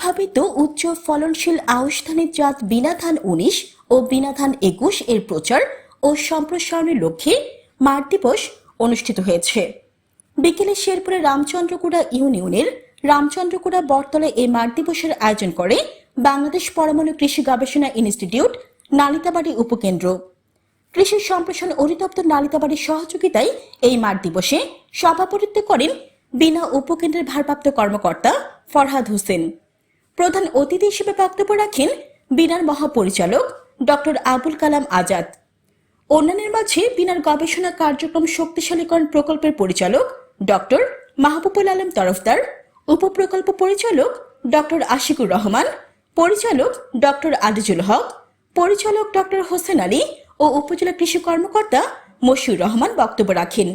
উদ্ভাবিত উচ্চ ফলনশীল আউশ জাত বিনা ধান উনিশ ও বিনা ধান একুশ এর প্রচার ও সম্প্রসারণের লক্ষ্যে মাঠ দিবস অনুষ্ঠিত হয়েছে। বিকেলে শেরপুরে রামচন্দ্রকুড়া ইউনিয়নের রামচন্দ্রকুড়া বটতলা এই মাঠ দিবসের আয়োজন করে বাংলাদেশ পরমাণু কৃষি গবেষণা ইনস্টিটিউট নালিতাবাড়ি উপকেন্দ্র। কৃষি সম্প্রসারণ অধিদপ্তর নালিতাবাড়ির সহযোগিতায় এই মাঠ দিবসে সভাপতিত্ব করেন বিনা উপকেন্দ্রের ভারপ্রাপ্ত কর্মকর্তা ফরহাদ হোসেন। প্রধান অতিথি হিসেবে বক্তব্য রাখেন বিনার মহাপরিচালক ডক্টর আবুল কালাম আজাদ। অন্যান্যের মাঝে বিনার গবেষণা কার্যক্রম শক্তিশালীকরণ প্রকল্পের পরিচালক ডক্টর মাহবুবুল আলম তরফদার, উপপ্রকল্প পরিচালক ডক্টর আশিকুর রহমান, পরিচালক ডক্টর আদিজুল হক, পরিচালক ডক্টর হোসেন আলী ও উপজেলা কৃষি কর্মকর্তা মশিউর রহমান বক্তব্য রাখেন।